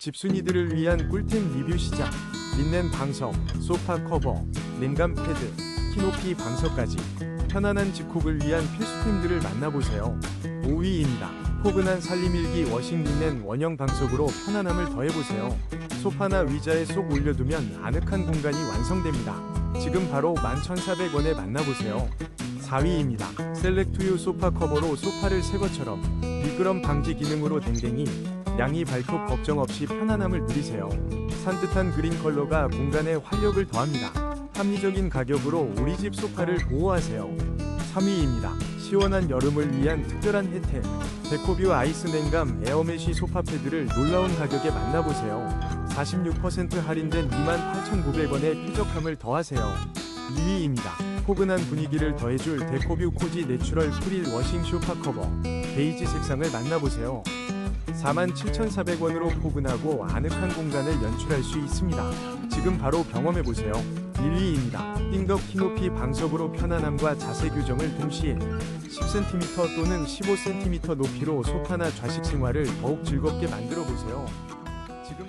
집순이들을 위한 꿀템 리뷰 시작. 린넨 방석, 소파 커버, 냉감 패드, 키높이 방석까지 편안한 집콕을 위한 필수템들을 만나보세요. 5위입니다. 포근한 살림일기 워싱 린넨 원형 방석으로 편안함을 더해보세요. 소파나 의자에 쏙 올려두면 아늑한 공간이 완성됩니다. 지금 바로 11,400원에 만나보세요. 4위입니다. 셀렉투유 소파 커버로 소파를 새 것처럼 미끄럼 방지 기능으로 댕댕이 양이 발톱 걱정 없이 편안함을 누리세요. 산뜻한 그린 컬러가 공간에 활력을 더합니다. 합리적인 가격으로 우리 집 소파를 보호하세요. 3위입니다. 시원한 여름을 위한 특별한 혜택. 데코뷰 아이스 냉감 에어메쉬 소파 패드를 놀라운 가격에 만나보세요. 46% 할인된 28,900원의 쾌적함을 더하세요. 2위입니다. 포근한 분위기를 더해줄 데코뷰 코지 내추럴 프릴 워싱 소파 커버 베이지 색상을 만나보세요. 47,400원으로 포근하고 아늑한 공간을 연출할 수 있습니다. 지금 바로 경험해보세요. 1위입니다. 띵덕 키높이 방석으로 편안함과 자세 교정을 동시에 10cm 또는 15cm 높이로 소파나 좌식 생활을 더욱 즐겁게 만들어 보세요. 지금